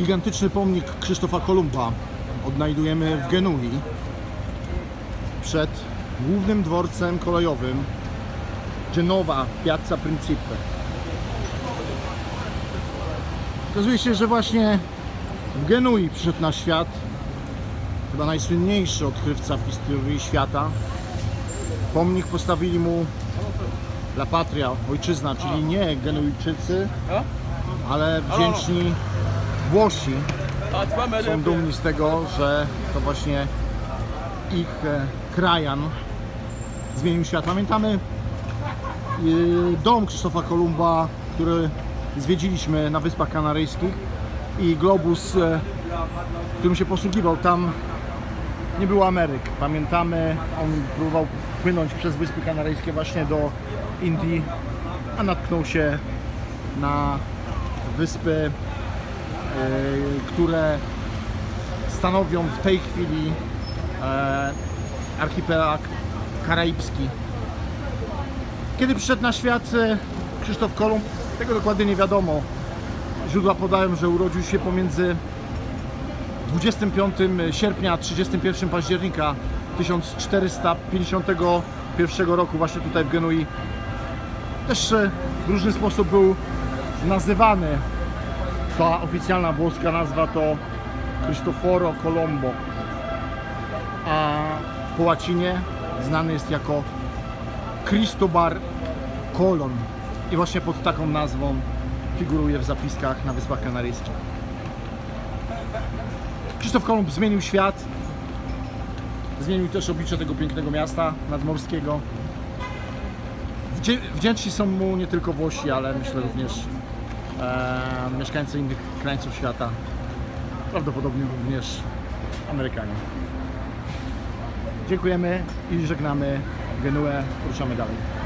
Gigantyczny pomnik Krzysztofa Kolumba odnajdujemy w Genui przed głównym dworcem kolejowym Genova Piazza Principe. Okazuje się, że właśnie w Genui przyszedł na świat chyba najsłynniejszy odkrywca w historii świata. Pomnik postawili mu La Patria, ojczyzna, czyli nie Genuijczycy, ale wdzięczni Włosi są dumni z tego, że to właśnie ich e, krajan zmienił świat. Pamiętamy e, dom Krzysztofa Kolumba, który zwiedziliśmy na Wyspach Kanaryjskich i globus, e, którym się posługiwał. Tam nie było Ameryk. Pamiętamy, on próbował płynąć przez Wyspy Kanaryjskie właśnie do Indii, a natknął się na wyspy, które stanowią w tej chwili e, archipelag karaibski. Kiedy przyszedł na świat e, Krzysztof Kolumb, tego dokładnie nie wiadomo. Źródła podają, że urodził się pomiędzy 25 sierpnia a 31 października 1451 roku właśnie tutaj w Genui. Też e, w różny sposób był nazywany. Ta oficjalna włoska nazwa to Cristoforo Colombo, a po łacinie znany jest jako Cristobar Colon i właśnie pod taką nazwą figuruje w zapiskach na Wyspach Kanaryjskich. Krzysztof Kolumb zmienił świat, zmienił też oblicze tego pięknego miasta nadmorskiego. Wdzięczni są mu nie tylko Włosi, ale myślę również e, mieszkańcy innych krańców świata. Prawdopodobnie również Amerykanie. Dziękujemy i żegnamy Genuę. Ruszamy dalej.